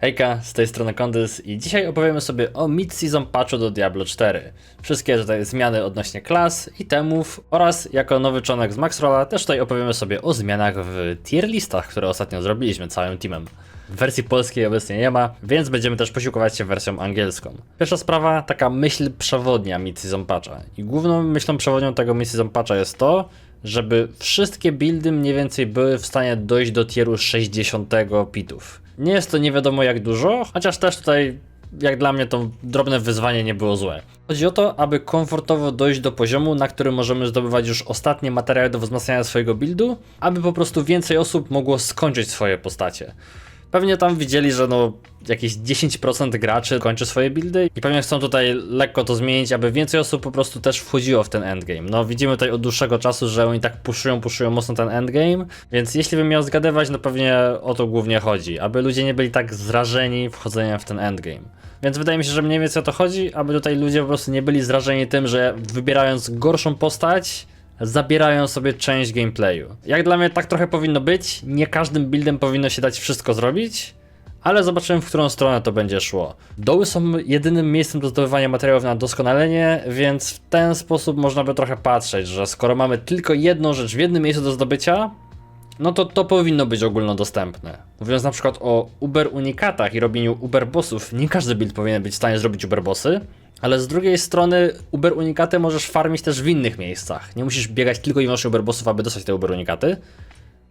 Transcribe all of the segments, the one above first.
Hejka, z tej strony Kondys i dzisiaj opowiemy sobie o mid-season patchu do Diablo 4. Wszystkie tutaj zmiany odnośnie klas, itemów oraz jako nowy członek z Maxrolla też tutaj opowiemy sobie o zmianach w tier listach, które ostatnio zrobiliśmy całym teamem. W wersji polskiej obecnie nie ma, więc będziemy też posiłkować się wersją angielską. Pierwsza sprawa, taka myśl przewodnia mid-season patcha. I główną myślą przewodnią tego mid-season patcha jest to, żeby wszystkie buildy mniej więcej były w stanie dojść do tieru 60 pitów. Nie jest to nie wiadomo jak dużo, chociaż też tutaj jak dla mnie to drobne wyzwanie nie było złe. Chodzi o to, aby komfortowo dojść do poziomu, na którym możemy zdobywać już ostatnie materiały do wzmacniania swojego buildu, aby po prostu więcej osób mogło skończyć swoje postacie. Pewnie tam widzieli, że no jakieś 10% graczy kończy swoje buildy i pewnie chcą tutaj lekko to zmienić, aby więcej osób po prostu też wchodziło w ten endgame. No widzimy tutaj od dłuższego czasu, że oni tak puszują, puszują mocno ten endgame, więc jeśli bym miał zgadywać, no pewnie o to głównie chodzi, aby ludzie nie byli tak zrażeni wchodzeniem w ten endgame. Więc wydaje mi się, że mniej więcej o to chodzi, aby tutaj ludzie po prostu nie byli zrażeni tym, że wybierając gorszą postać, zabierają sobie część gameplayu. Jak dla mnie tak trochę powinno być, nie każdym buildem powinno się dać wszystko zrobić, ale zobaczymy w którą stronę to będzie szło. Doły są jedynym miejscem do zdobywania materiałów na doskonalenie, więc w ten sposób można by trochę patrzeć, że skoro mamy tylko jedną rzecz w jednym miejscu do zdobycia, no to to powinno być ogólnodostępne. Mówiąc na przykład o Uber unikatach i robieniu Uber bossów, nie każdy build powinien być w stanie zrobić Uber bossy, ale z drugiej strony Uber unikaty możesz farmić też w innych miejscach. Nie musisz biegać tylko i wyłącznie Uber bossów, aby dostać te Uber unikaty.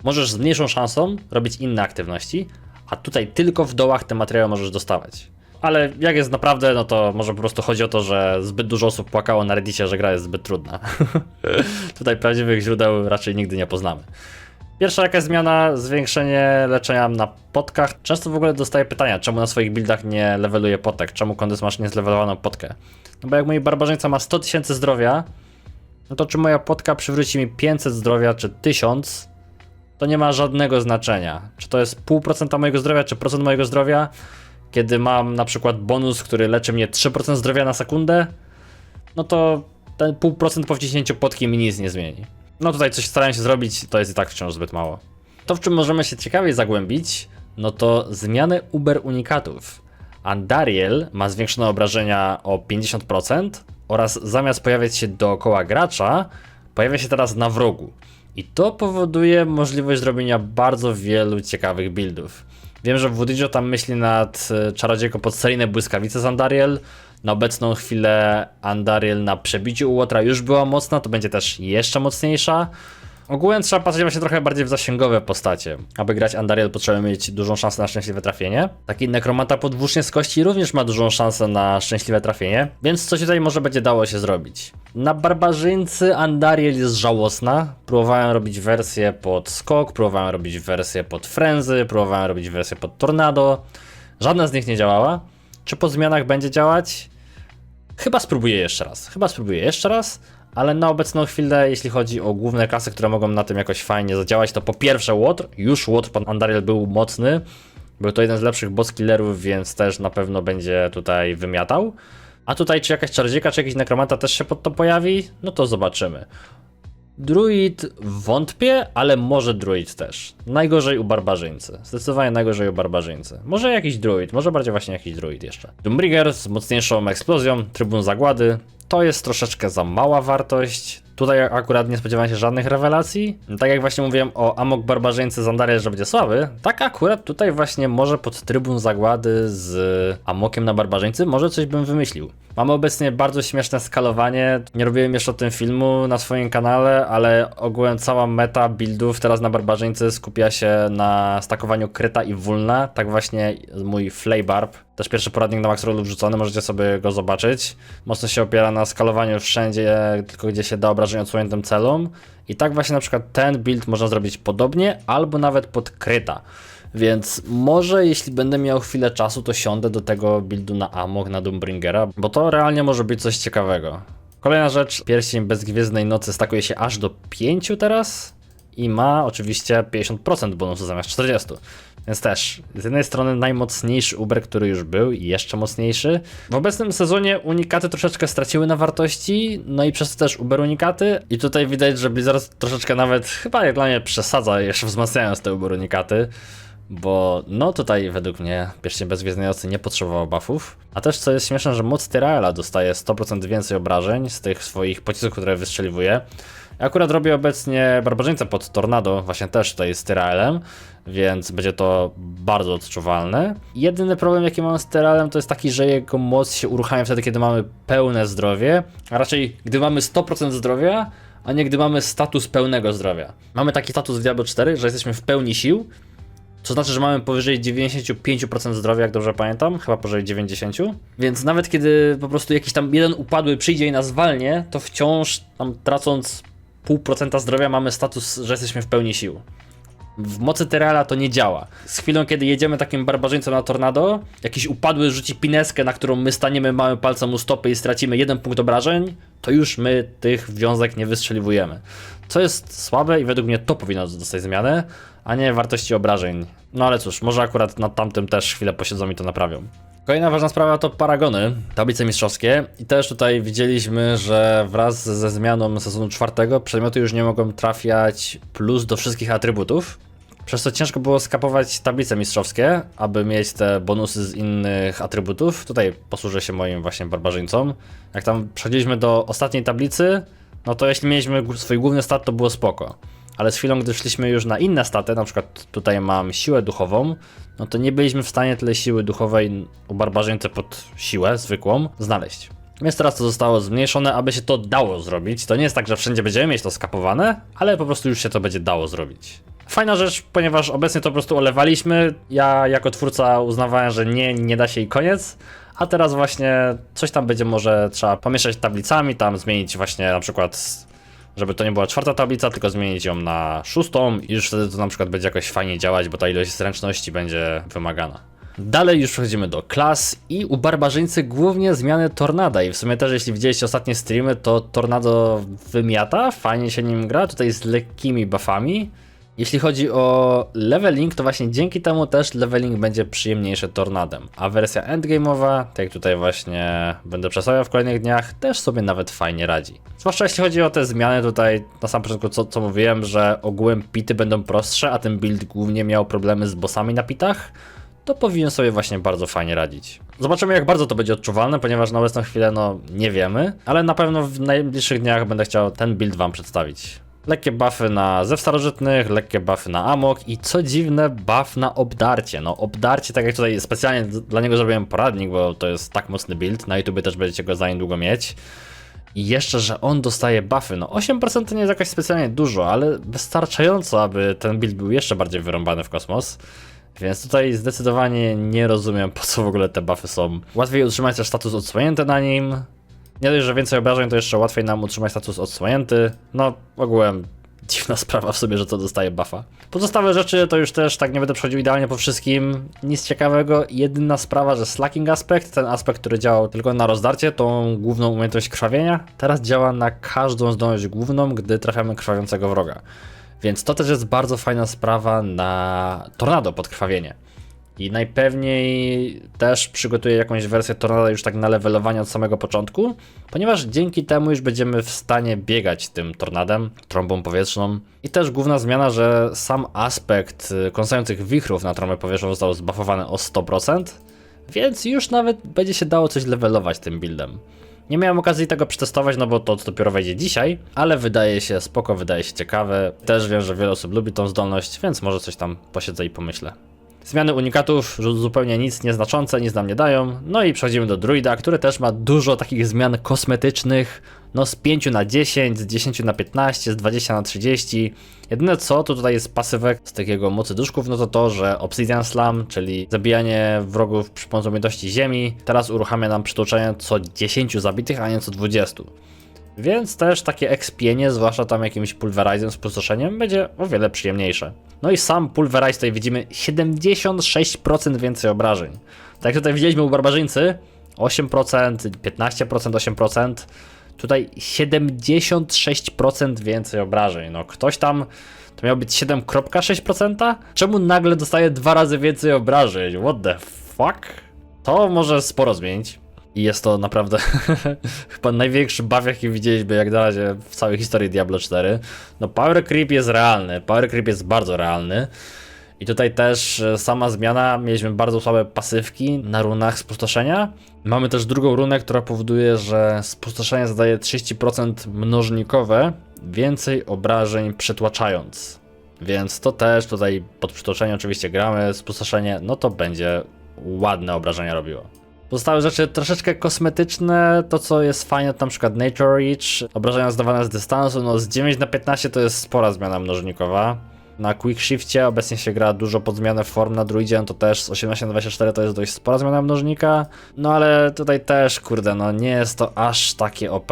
Możesz z mniejszą szansą robić inne aktywności, a tutaj tylko w dołach te materiały możesz dostawać. Ale jak jest naprawdę, no to może po prostu chodzi o to, że zbyt dużo osób płakało na Reddicie, że gra jest zbyt trudna. tutaj prawdziwych źródeł raczej nigdy nie poznamy. Pierwsza jakaś zmiana, zwiększenie leczenia na potkach. Często w ogóle dostaję pytania, czemu na swoich buildach nie leveluje potek, czemu kondys masz niezlewelowaną potkę. No bo jak mój barbarzyńca ma 100 tysięcy zdrowia, no to czy moja potka przywróci mi 500 zdrowia, czy 1000, to nie ma żadnego znaczenia. Czy to jest pół procenta mojego zdrowia, czy procent mojego zdrowia, kiedy mam na przykład bonus, który leczy mnie 3% zdrowia na sekundę, no to ten pół procent po wciśnięciu potki mi nic nie zmieni. No tutaj coś starałem się zrobić, to jest i tak wciąż zbyt mało. To, w czym możemy się ciekawiej zagłębić, no to zmiany Uber unikatów. Andariel ma zwiększone obrażenia o 50% oraz zamiast pojawiać się dookoła gracza, pojawia się teraz na wrogu. I to powoduje możliwość zrobienia bardzo wielu ciekawych buildów. Wiem, że Wudijo tam myśli nad e, czarodziejką pod błyskawice z Andariel. Na obecną chwilę Andariel na przebiciu u Łotra już była mocna, to będzie też jeszcze mocniejsza. Ogółem trzeba patrzeć właśnie trochę bardziej w zasięgowe postacie. Aby grać Andariel potrzeba mieć dużą szansę na szczęśliwe trafienie. Taki nekromanta podwłócznie z kości również ma dużą szansę na szczęśliwe trafienie, więc coś tutaj może będzie dało się zrobić. Na barbarzyńcy Andariel jest żałosna. Próbowałem robić wersję pod skok, próbowałem robić wersję pod frenzy, próbowałem robić wersję pod tornado. Żadna z nich nie działała. Czy po zmianach będzie działać? Chyba spróbuję jeszcze raz. Chyba spróbuję jeszcze raz, ale na obecną chwilę, jeśli chodzi o główne klasy, które mogą na tym jakoś fajnie zadziałać, to po pierwsze Łotr. Już Łotr pan Andariel był mocny. Był to jeden z lepszych boss killerów, więc też na pewno będzie tutaj wymiatał. A tutaj czy jakaś czarodziejka, czy jakiś nekromanta też się pod to pojawi? No to zobaczymy. Druid wątpię, ale może druid też. Najgorzej u barbarzyńcy. Zdecydowanie najgorzej u barbarzyńcy. Może jakiś druid, może bardziej właśnie jakiś druid jeszcze. Doombrigger z mocniejszą eksplozją, trybun zagłady. To jest troszeczkę za mała wartość. Tutaj akurat nie spodziewałem się żadnych rewelacji. Tak jak właśnie mówiłem o Amok Barbarzyńcy Zandaria, że będzie słaby, tak akurat tutaj właśnie może pod trybun zagłady z Amokiem na Barbarzyńcy może coś bym wymyślił. Mamy obecnie bardzo śmieszne skalowanie. Nie robiłem jeszcze o tym filmu na swoim kanale, ale ogółem cała meta buildów teraz na Barbarzyńcy skupia się na stakowaniu kryta i wulna. Tak właśnie mój Flaybarb, też pierwszy poradnik na Maxrollu wrzucony, możecie sobie go zobaczyć. Mocno się opiera na skalowaniu wszędzie, tylko gdzie się da obrażeń odsłoniętym celom. I tak właśnie na przykład ten build można zrobić podobnie, albo nawet pod kryta. Więc może jeśli będę miał chwilę czasu, to siądę do tego buildu na Amok, na Doombringera, bo to realnie może być coś ciekawego. Kolejna rzecz, pierścień bezgwiezdnej nocy stakuje się aż do 5 teraz i ma oczywiście 50% bonusu zamiast 40. Więc też, z jednej strony najmocniejszy Uber, który już był i jeszcze mocniejszy. W obecnym sezonie unikaty troszeczkę straciły na wartości, no i przez to też Uber unikaty. I tutaj widać, że Blizzard troszeczkę nawet, chyba jak dla mnie, przesadza, jeszcze wzmacniając te Uber unikaty. Bo no tutaj według mnie pierścień bezgwiezdniający nie potrzebował buffów. A też co jest śmieszne, że moc Tyraela dostaje 100% więcej obrażeń z tych swoich pocisków, które wystrzeliwuje. Ja akurat robię obecnie barbarzyńcę pod Tornado, właśnie też tutaj z Tyraelem, więc będzie to bardzo odczuwalne. Jedyny problem jaki mam z Tyraelem to jest taki, że jego moc się uruchamia wtedy, kiedy mamy pełne zdrowie, a raczej gdy mamy 100% zdrowia, a nie gdy mamy status pełnego zdrowia. Mamy taki status w Diablo 4, że jesteśmy w pełni sił, to znaczy, że mamy powyżej 95% zdrowia, jak dobrze pamiętam, chyba powyżej 90%. Więc nawet kiedy po prostu jakiś tam jeden upadły przyjdzie i nas zwalnie, to wciąż tam tracąc pół procenta zdrowia mamy status, że jesteśmy w pełni sił. W mocy Terala to nie działa. Z chwilą, kiedy jedziemy takim barbarzyńcą na tornado, jakiś upadły rzuci pineskę, na którą my staniemy małym palcem u stopy i stracimy jeden punkt obrażeń, to już my tych wiązek nie wystrzeliwujemy. Co jest słabe i według mnie to powinno dostać zmianę, a nie wartości obrażeń. No ale cóż, może akurat nad tamtym też chwilę posiedzą i to naprawią. Kolejna ważna sprawa to paragony, tablice mistrzowskie. I też tutaj widzieliśmy, że wraz ze zmianą sezonu czwartego przedmioty już nie mogą trafiać plus do wszystkich atrybutów. Przez co ciężko było skapować tablice mistrzowskie, aby mieć te bonusy z innych atrybutów. Tutaj posłużę się moim właśnie barbarzyńcom. Jak tam przechodziliśmy do ostatniej tablicy, no to jeśli mieliśmy swój główny stat, to było spoko. Ale z chwilą, gdy szliśmy już na inne staty, na przykład tutaj mam siłę duchową, no to nie byliśmy w stanie tyle siły duchowej u barbarzyńcy pod siłę zwykłą znaleźć. Więc teraz to zostało zmniejszone, aby się to dało zrobić. To nie jest tak, że wszędzie będziemy mieć to skapowane, ale po prostu już się to będzie dało zrobić. Fajna rzecz, ponieważ obecnie to po prostu olewaliśmy. Ja jako twórca uznawałem, że nie, nie da się i koniec. A teraz właśnie coś tam będzie może trzeba pomieszać tablicami, tam zmienić właśnie na przykład, żeby to nie była czwarta tablica, tylko zmienić ją na szóstą i już wtedy to na przykład będzie jakoś fajnie działać, bo ta ilość zręczności będzie wymagana. Dalej już przechodzimy do klas i u barbarzyńcy głównie zmiany Tornada i w sumie też jeśli widzieliście ostatnie streamy, to Tornado wymiata, fajnie się nim gra, tutaj z lekkimi buffami. Jeśli chodzi o leveling, to właśnie dzięki temu też leveling będzie przyjemniejszy tornadem, a wersja endgame'owa, tak jak tutaj właśnie będę przedstawiał w kolejnych dniach, też sobie nawet fajnie radzi. Zwłaszcza jeśli chodzi o te zmiany tutaj, na sam początku co, co mówiłem, że ogółem pity będą prostsze, a ten build głównie miał problemy z bossami na pitach, to powinien sobie właśnie bardzo fajnie radzić. Zobaczymy jak bardzo to będzie odczuwalne, ponieważ na obecną chwilę no nie wiemy, ale na pewno w najbliższych dniach będę chciał ten build wam przedstawić. Lekkie buffy na zew starożytnych, lekkie buffy na amok i co dziwne buff na obdarcie. No obdarcie, tak jak tutaj specjalnie dla niego zrobiłem poradnik, bo to jest tak mocny build, na YouTube też będziecie go za niedługo mieć. I jeszcze, że on dostaje buffy. No 8% to nie jest jakoś specjalnie dużo, ale wystarczająco, aby ten build był jeszcze bardziej wyrąbany w kosmos. Więc tutaj zdecydowanie nie rozumiem, po co w ogóle te buffy są. Łatwiej utrzymać też status odsłonięty na nim. Nie dość, że więcej obrażeń, to jeszcze łatwiej nam utrzymać status odsłonięty. No, ogółem dziwna sprawa w sobie, że to dostaje buffa. Pozostałe rzeczy to już też tak nie będę przechodził idealnie po wszystkim. Nic ciekawego. Jedyna sprawa, że slacking aspekt, ten aspekt, który działał tylko na rozdarcie, tą główną umiejętność krwawienia, teraz działa na każdą zdolność główną, gdy trafiamy krwawiącego wroga. Więc to też jest bardzo fajna sprawa na tornado podkrwawienie. I najpewniej też przygotuję jakąś wersję Tornada już tak na levelowanie od samego początku, ponieważ dzięki temu już będziemy w stanie biegać tym tornadem, trąbą powietrzną. I też główna zmiana, że sam aspekt y, kąsających wichrów na trąbę powietrzną został zbuffowany o 100%, więc już nawet będzie się dało coś levelować tym buildem. Nie miałem okazji tego przetestować, no bo to dopiero wejdzie dzisiaj, ale wydaje się spoko, wydaje się ciekawe. Też wiem, że wiele osób lubi tą zdolność, więc może coś tam posiedzę i pomyślę. Zmiany unikatów zu- zupełnie nic nieznaczące, nic nam nie dają. No i przechodzimy do druida, który też ma dużo takich zmian kosmetycznych. No z 5 na 10, z 10 na 15, z 20 na 30. Jedyne co, to tutaj jest pasywek z takiego mocy duszków, no to to, że Obsidian Slam, czyli zabijanie wrogów przy pomocą umiejętności ziemi, teraz uruchamia nam przytłoczenie co 10 zabitych, a nie co 20. Więc też takie expienie, zwłaszcza tam jakimś pulverizem, spustoszeniem, będzie o wiele przyjemniejsze. No i sam pulverize tutaj widzimy 76% więcej obrażeń. Tak jak tutaj widzieliśmy u barbarzyńcy, 8%, 15%, 8%. Tutaj 76% więcej obrażeń. No ktoś tam, to miał być 7,6%? Czemu nagle dostaje dwa razy więcej obrażeń? What the fuck? To może sporo zmienić. I jest to naprawdę chyba największy buff, jaki widzieliśmy jak na razie w całej historii Diablo 4. No power creep jest realny, power creep jest bardzo realny. I tutaj też e, sama zmiana, mieliśmy bardzo słabe pasywki na runach spustoszenia. Mamy też drugą runę, która powoduje, że spustoszenie zadaje 30% mnożnikowe, więcej obrażeń przytłaczając. Więc to też tutaj pod przytłaczeniem oczywiście gramy, spustoszenie, no to będzie ładne obrażenia robiło. Pozostałe rzeczy troszeczkę kosmetyczne, to co jest fajne to na przykład Nature Reach, obrażenia zdawane z dystansu, no z 9 na 15 to jest spora zmiana mnożnikowa. Na Quick Shifcie obecnie się gra dużo pod zmianę form na druidzie, no to też z 18 na 24 to jest dość spora zmiana mnożnika, no ale tutaj też, kurde, no nie jest to aż takie OP.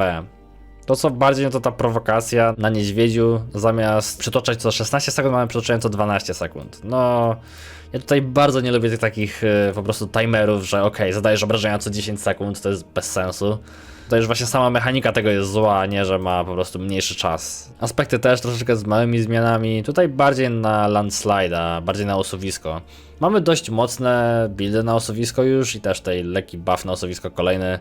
To co bardziej no to ta prowokacja na niedźwiedziu, zamiast przytoczać co 16 sekund, mamy przytoczenie co 12 sekund. No, ja tutaj bardzo nie lubię tych takich y, po prostu timerów, że okej, zadajesz obrażenia co 10 sekund, to jest bez sensu. To już właśnie sama mechanika tego jest zła, a nie, że ma po prostu mniejszy czas. Aspekty też troszeczkę z małymi zmianami. Tutaj bardziej na landslide'a, bardziej na osuwisko. Mamy dość mocne buildy na osuwisko już i też tutaj lekki buff na osuwisko kolejny.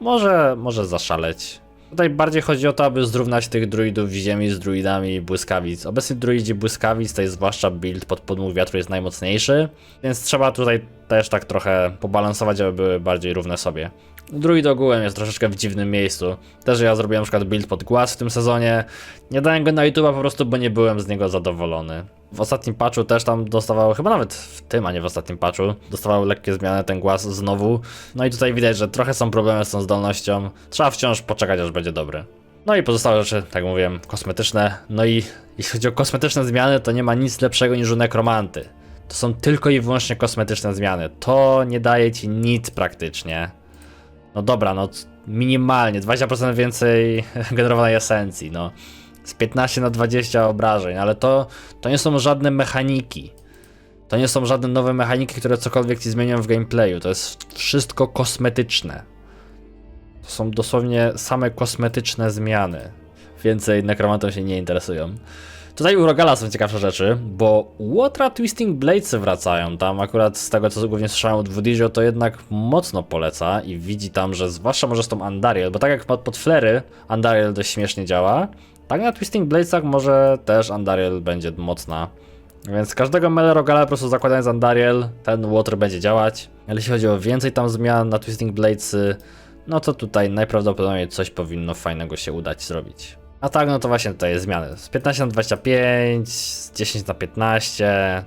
Może, może zaszaleć. Tutaj bardziej chodzi o to, aby zrównać tych druidów ziemi z druidami błyskawic. Obecnie druidzi błyskawic to jest zwłaszcza build pod podmuch wiatru jest najmocniejszy, więc trzeba tutaj też tak trochę pobalansować, aby były bardziej równe sobie. Druid ogółem jest troszeczkę w dziwnym miejscu. Też ja zrobiłem na przykład build pod głaz w tym sezonie. Nie dałem go na YouTube'a po prostu, bo nie byłem z niego zadowolony. W ostatnim patchu też tam dostawał, chyba nawet w tym, a nie w ostatnim patchu, dostawał lekkie zmiany ten głaz znowu. No i tutaj widać, że trochę są problemy z tą zdolnością. Trzeba wciąż poczekać, aż będzie dobry. No i pozostałe rzeczy, tak mówiłem, kosmetyczne. No i jeśli chodzi o kosmetyczne zmiany, to nie ma nic lepszego niż u nekromanty. To są tylko i wyłącznie kosmetyczne zmiany. To nie daje ci nic praktycznie. No dobra, no minimalnie 20% więcej generowanej esencji, no. Z 15 na 20 obrażeń, ale to, to nie są żadne mechaniki. To nie są żadne nowe mechaniki, które cokolwiek ci zmienią w gameplayu. To jest wszystko kosmetyczne. To są dosłownie same kosmetyczne zmiany. Więcej nekromantą się nie interesują. Tutaj u Rogala są ciekawsze rzeczy, bo Łotra Twisting Blades wracają. Tam akurat z tego co głównie słyszałem od Woodyzio, to jednak mocno poleca i widzi tam, że zwłaszcza może z tą Andariel, bo tak jak pod, pod flery Andariel dość śmiesznie działa, tak na Twisting Bladesach może też Andariel będzie mocna. Więc każdego Mele Rogala po prostu zakładając Andariel, ten Water będzie działać. Ale jeśli chodzi o więcej tam zmian na Twisting Bladesy, no to tutaj najprawdopodobniej coś powinno fajnego się udać zrobić. A tak, no to właśnie tutaj jest zmiany. Z 15 na 25, z 10 na 15.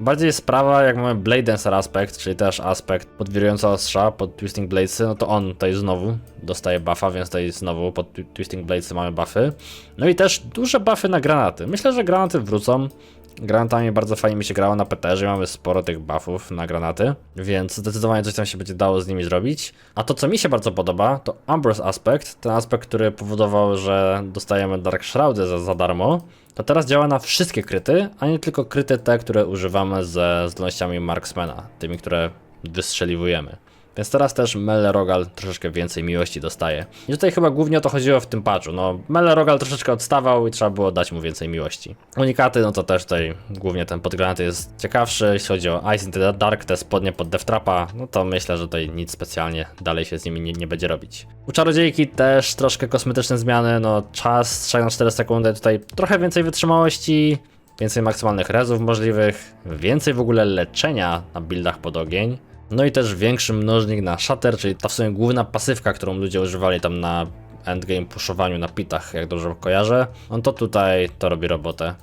Bardziej jest sprawa, jak mamy Blade Dancer aspekt, czyli też aspekt podwirująca ostrza pod Twisting Bladesy, no to on tutaj znowu dostaje buffa, więc tutaj znowu pod Twi- Twisting Bladesy mamy buffy. No i też duże buffy na granaty. Myślę, że granaty wrócą. Granatami bardzo fajnie mi się grało na PTR-ze, mamy sporo tych buffów na granaty, więc zdecydowanie coś tam się będzie dało z nimi zrobić. A to co mi się bardzo podoba, to Ambrose aspekt, ten aspekt, który powodował, że dostajemy Dark Shroudy za, za darmo, to teraz działa na wszystkie kryty, a nie tylko kryty te, które używamy ze zdolnościami Marksmana, tymi, które wystrzeliwujemy. Więc teraz też Mele Rogal troszeczkę więcej miłości dostaje. I tutaj chyba głównie o to chodziło w tym patchu. No, Mele Rogal troszeczkę odstawał i trzeba było dać mu więcej miłości. Unikaty, no to też tutaj głównie ten podgranaty jest ciekawszy. Jeśli chodzi o Ice into the Dark, te spodnie pod Death Trapa, no to myślę, że tutaj nic specjalnie dalej się z nimi nie, nie będzie robić. U Czarodziejki też troszkę kosmetyczne zmiany, no czas 3 na 4 sekundy, tutaj trochę więcej wytrzymałości, więcej maksymalnych rezów możliwych, więcej w ogóle leczenia na buildach pod ogień. No i też większy mnożnik na Shatter, czyli ta w sumie główna pasywka, którą ludzie używali tam na endgame pushowaniu na pitach, jak dobrze kojarzę. On to tutaj to robi robotę.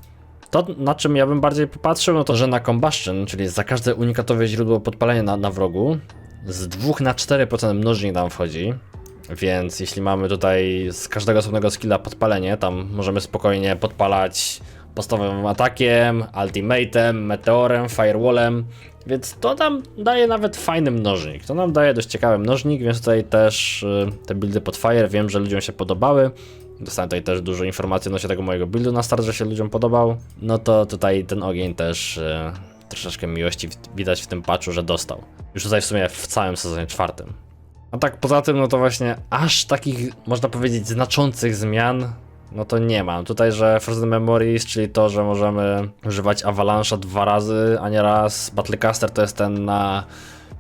To, na czym ja bym bardziej popatrzył, no to, że na Combustion, czyli za każde unikatowe źródło podpalenia na, na wrogu, z 2 na 4% mnożnik nam wchodzi. Więc jeśli mamy tutaj z każdego osobnego skilla podpalenie, tam możemy spokojnie podpalać podstawowym atakiem, ultimatem, meteorem, firewallem, więc to nam daje nawet fajny mnożnik. To nam daje dość ciekawy mnożnik, więc tutaj też y, te buildy pod fire wiem, że ludziom się podobały. Dostałem tutaj też dużo informacji odnośnie tego mojego buildu na start, że się ludziom podobał. No to tutaj ten ogień też y, troszeczkę miłości widać w tym patchu, że dostał. Już tutaj w sumie w całym sezonie czwartym. A tak poza tym, no to właśnie aż takich, można powiedzieć, znaczących zmian, no to nie ma. Tutaj, że Frozen Memories, czyli to, że możemy używać Avalanche'a dwa razy, a nie raz. Battlecaster to jest ten na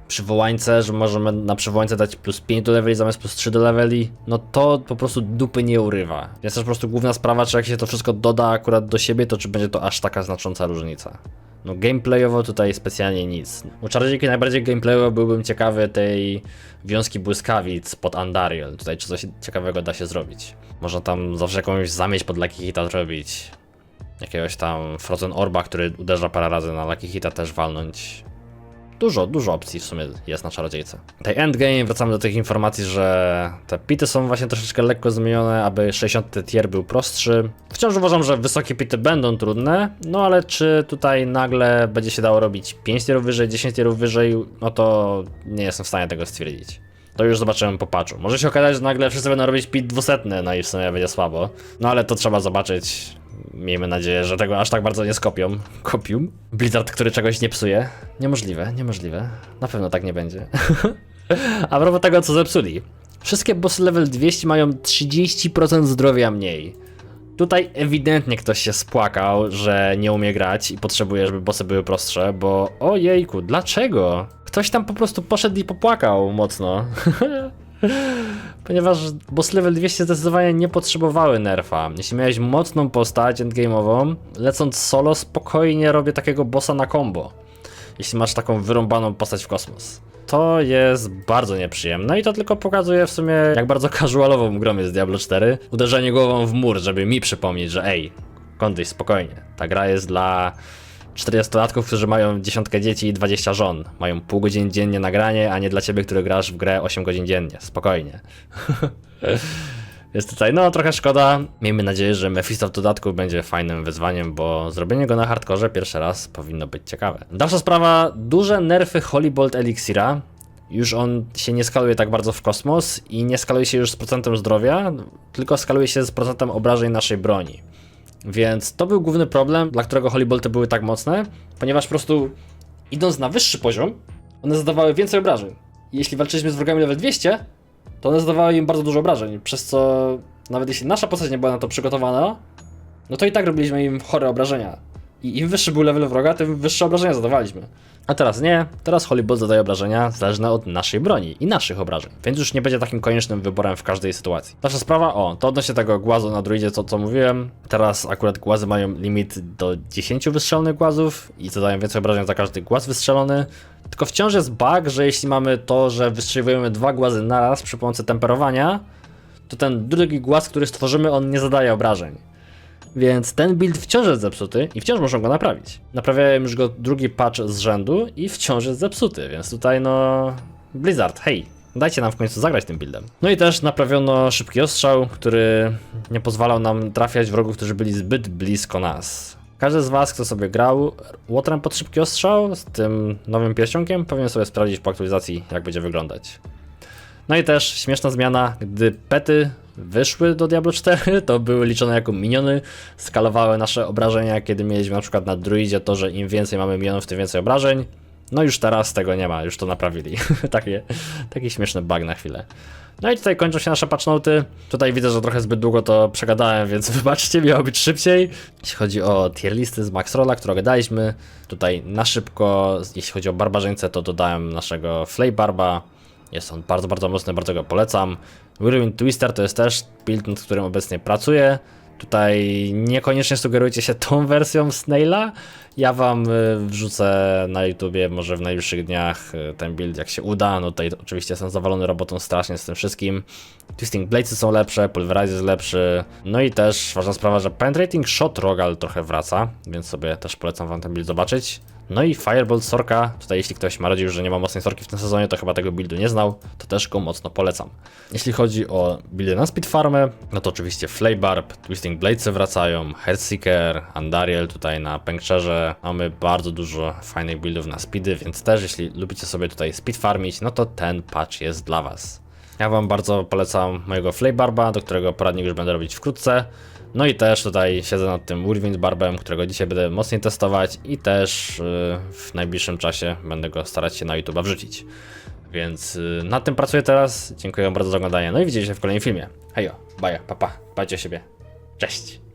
przywołańce, że możemy na przywołańce dać plus 5 do leveli zamiast plus 3 do leveli, no to po prostu dupy nie urywa. Jest też po prostu główna sprawa, czy jak się to wszystko doda akurat do siebie, to czy będzie to aż taka znacząca różnica. No gameplayowo tutaj specjalnie nic. U Czarodziejki najbardziej gameplayowo byłbym ciekawy tej wiązki błyskawic pod Andariel. Tutaj czy coś ciekawego da się zrobić. Można tam zawsze jakąś zamieć pod Lucky Hita zrobić. Jakiegoś tam Frozen Orba, który uderza parę razy na Lucky Hita też walnąć. Dużo, dużo opcji w sumie jest na czarodziejce. Tej endgame, wracamy do tych informacji, że te pity są właśnie troszeczkę lekko zmienione, aby 60 tier był prostszy. Wciąż uważam, że wysokie pity będą trudne, no ale czy tutaj nagle będzie się dało robić 5 tierów wyżej, 10 tierów wyżej, no to nie jestem w stanie tego stwierdzić. To już zobaczyłem po patchu. Może się okazać, że nagle wszyscy będą robić pit 200, no i w sumie będzie słabo. No ale to trzeba zobaczyć. Miejmy nadzieję, że tego aż tak bardzo nie skopią. Kopium? Blizzard, który czegoś nie psuje? Niemożliwe, niemożliwe. Na pewno tak nie będzie. A propos tego, co zepsuli. Wszystkie bossy level 200 mają 30% zdrowia mniej. Tutaj ewidentnie ktoś się spłakał, że nie umie grać i potrzebuje, żeby bossy były prostsze, bo ojejku, dlaczego? Ktoś tam po prostu poszedł i popłakał mocno. Ponieważ boss level 200 zdecydowanie nie potrzebowały nerfa. Jeśli miałeś mocną postać endgame'ową, lecąc solo spokojnie robię takiego bossa na combo. Jeśli masz taką wyrąbaną postać w kosmos. To jest bardzo nieprzyjemne i to tylko pokazuje w sumie jak bardzo casualową grą jest Diablo 4. Uderzenie głową w mur, żeby mi przypomnieć, że ej, kądyś spokojnie. Ta gra jest dla 40-latków, którzy mają dziesiątkę dzieci i 20 żon. Mają pół godziny dziennie nagranie, a nie dla ciebie, który grasz w grę 8 godzin dziennie. Spokojnie. Jest tutaj, no trochę szkoda. Miejmy nadzieję, że Mephisto w dodatku będzie fajnym wyzwaniem, bo zrobienie go na hardkorze pierwszy raz powinno być ciekawe. Dalsza sprawa, duże nerfy Holybolt Elixira. Już on się nie skaluje tak bardzo w kosmos i nie skaluje się już z procentem zdrowia, tylko skaluje się z procentem obrażeń naszej broni. Więc to był główny problem, dla którego Holybolty były tak mocne, ponieważ po prostu idąc na wyższy poziom, one zadawały więcej obrażeń. Jeśli walczyliśmy z wrogami level 200, to one zadawały im bardzo dużo obrażeń, przez co nawet jeśli nasza postać nie była na to przygotowana, no to i tak robiliśmy im chore obrażenia. I im wyższy był level wroga, tym wyższe obrażenia zadawaliśmy. A teraz nie, teraz Holybolt zadaje obrażenia zależne od naszej broni i naszych obrażeń, więc już nie będzie takim koniecznym wyborem w każdej sytuacji. Nasza sprawa, o, to odnośnie tego głazu na druidzie, co, co mówiłem, teraz akurat głazy mają limit do 10 wystrzelonych głazów i zadają więcej obrażeń za każdy głaz wystrzelony, tylko wciąż jest bug, że jeśli mamy to, że wystrzeliwujemy dwa głazy naraz przy pomocy temperowania, to ten drugi głaz, który stworzymy, on nie zadaje obrażeń. Więc ten build wciąż jest zepsuty i wciąż muszą go naprawić. Naprawiałem już go drugi patch z rzędu i wciąż jest zepsuty, więc tutaj no... Blizzard, hej, dajcie nam w końcu zagrać tym buildem. No i też naprawiono szybki ostrzał, który nie pozwalał nam trafiać wrogów, którzy byli zbyt blisko nas. Każdy z was, kto sobie grał łotrem pod szybki ostrzał z tym nowym pierścionkiem, powinien sobie sprawdzić po aktualizacji, jak będzie wyglądać. No i też śmieszna zmiana, gdy pety wyszły do Diablo 4, to były liczone jako miniony, skalowały nasze obrażenia, kiedy mieliśmy na przykład na druidzie to, że im więcej mamy minionów, tym więcej obrażeń. No już teraz tego nie ma, już to naprawili. Takie, taki śmieszny bug na chwilę. No i tutaj kończą się nasze patchnoty. Tutaj widzę, że trochę zbyt długo to przegadałem, więc wybaczcie, miało być szybciej. Jeśli chodzi o tier listy z Maxrolla, którą gadaliśmy, tutaj na szybko, jeśli chodzi o barbarzyńcę, to dodałem naszego Flay Barba. Jest on bardzo, bardzo mocny, bardzo go polecam. Whirlwind Twister to jest też build, nad którym obecnie pracuję. Tutaj niekoniecznie sugerujcie się tą wersją Snaila. Ja wam y, wrzucę na YouTubie może w najbliższych dniach y, ten build jak się uda. No tutaj oczywiście jestem zawalony robotą strasznie z tym wszystkim. Twisting Bladesy są lepsze, Pulverize jest lepszy. No i też ważna sprawa, że Penetrating Shot Rogal trochę wraca, więc sobie też polecam wam ten build zobaczyć. No i Firebolt Sorka, tutaj jeśli ktoś marudził, że nie ma mocnej sorki w tym sezonie, to chyba tego buildu nie znał, to też go mocno polecam. Jeśli chodzi o buildy na Speed Farmę, no to oczywiście Flaybarb, Twisting Bladesy wracają, Heartseeker, Andariel tutaj na Pękczerze. Mamy bardzo dużo fajnych buildów na speedy, więc też jeśli lubicie sobie tutaj speed farmić, no to ten patch jest dla was. Ja wam bardzo polecam mojego Flaybarba, do którego poradnik już będę robić wkrótce. No i też tutaj siedzę nad tym Whirlwind Barbem, którego dzisiaj będę mocniej testować i też yy, w najbliższym czasie będę go starać się na YouTube wrzucić. Więc yy, nad tym pracuję teraz. Dziękuję bardzo za oglądanie. No i widzimy się w kolejnym filmie. Hejo, baja, papa, bajcie siebie. Cześć!